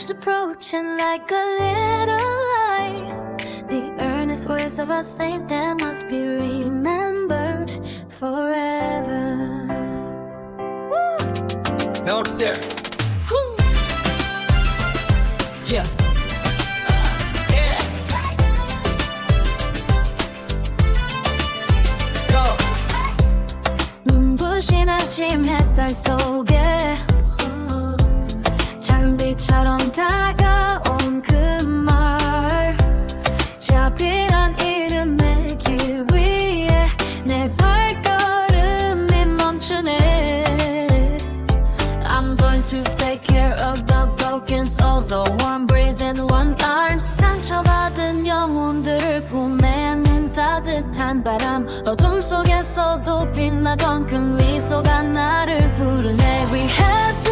first approaching like a little light. The earnest words of a saint that must be remembered forever. Woo! Elixir. Woo! Yeah. Go. 눈부신 아침 햇살 속에 장비처럼 다가온 그말 자비란 이름의 길 위에 내 발걸음이 멈추네 I'm going to take care of the broken souls A warm breeze in one's arms 상처받은 영혼들을 품에 안는 따뜻한 바람 어둠 속에서도 빛나던 그 미소가 나를 부르네 We have to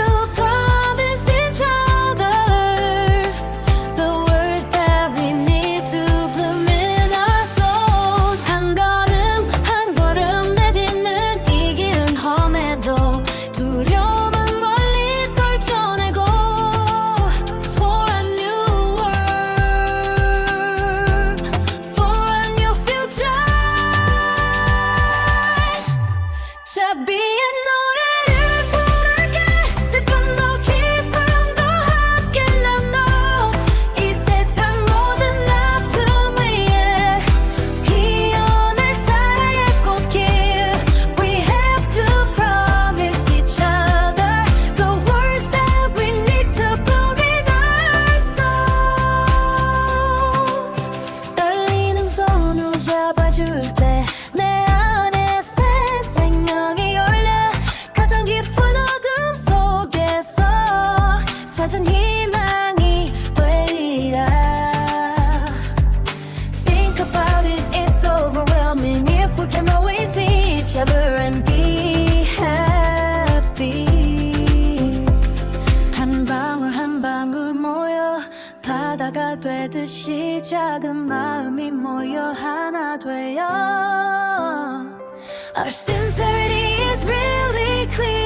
찾은 희망이 되리라 Think about it, it's overwhelming if we can always see each other and be happy. 한 방울 한 방울 모여 바다가 되듯이 작은 마음이 모여 하나 되어 Our sincerity is really clear